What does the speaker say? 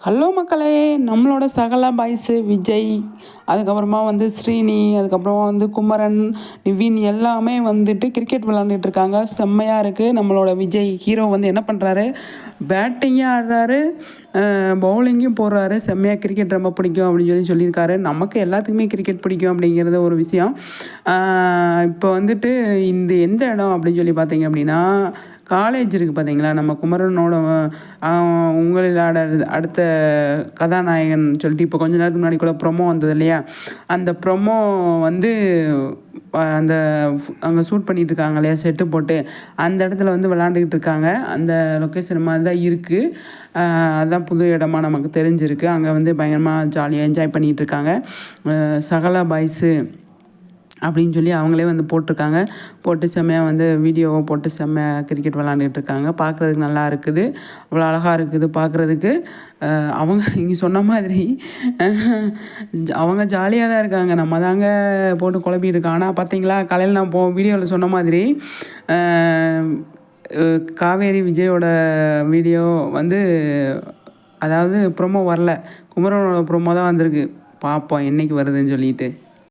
Hello மக்களே நம்மளோட சகல பாய்ஸு விஜய் அதுக்கப்புறமா வந்து ஸ்ரீனி அதுக்கப்புறமா வந்து குமரன் நிவின் எல்லாமே வந்துட்டு கிரிக்கெட் விளாண்டுட்டு இருக்காங்க. செம்மையாக இருக்குது நம்மளோட விஜய் ஹீரோ வந்து என்ன பண்ணுறாரு பேட்டிங்கும் ஆடுறாரு. பவுலிங்கும் போடுறாரு. செம்மையாக கிரிக்கெட் ரொம்ப பிடிக்கும் அப்படின்னு சொல்லி சொல்லியிருக்காரு. நமக்கு எல்லாத்துக்குமே கிரிக்கெட் பிடிக்கும் அப்படிங்கிறது ஒரு விஷயம். இப்போ வந்துட்டு இந்த எந்த இடம் அப்படின்னு சொல்லி பார்த்தீங்க அப்படின்னா காலேஜ் இருக்குது பார்த்தீங்களா? நம்ம குமரனோட உங்களில் ஆட அடுத்த கதாநாயகன் சொல்லிட்டு இப்போ கொஞ்ச நேரத்துக்கு முன்னாடி கூட ப்ரொமோ வந்தது இல்லையா? அந்த ப்ரொமோ வந்து அந்த அங்கே ஷூட் பண்ணிகிட்டு இருக்காங்க இல்லையா செட்டு போட்டு அந்த இடத்துல வந்து விளாண்டுக்கிட்டு இருக்காங்க அந்த லொக்கேஷன் மாதிரி தான் இருக்குது அதுதான் புது இடமா நமக்கு தெரிஞ்சிருக்கு. அங்கே வந்து பயங்கரமாக ஜாலியாக என்ஜாய் பண்ணிகிட்டு இருக்காங்க சகல பாய்ஸு அப்படின்னு சொல்லி அவங்களே வந்து போட்டிருக்காங்க. போட்டு செம்மையாக வந்து வீடியோவை போட்டு செம்மையாக கிரிக்கெட் விளாண்டுட்டு இருக்காங்க பார்க்குறதுக்கு நல்லா இருக்குது. அவ்வளோ அழகாக இருக்குது பார்க்குறதுக்கு. அவங்க இங்கே சொன்ன மாதிரி அவங்க ஜாலியாக தான் இருக்காங்க. நம்ம தாங்க போட்டு குழப்பிட்டு இருக்கோம் ஆனால் பார்த்தீங்களா காலையில் நான் போ வீடியோவில் சொன்ன மாதிரி காவேரி விஜயோட வீடியோ வந்து அதாவது ப்ரொமோ வரல. குமரனோட ப்ரொமோ தான் வந்திருக்கு. பார்ப்போம் என்றைக்கு வருதுன்னு சொல்லிட்டு.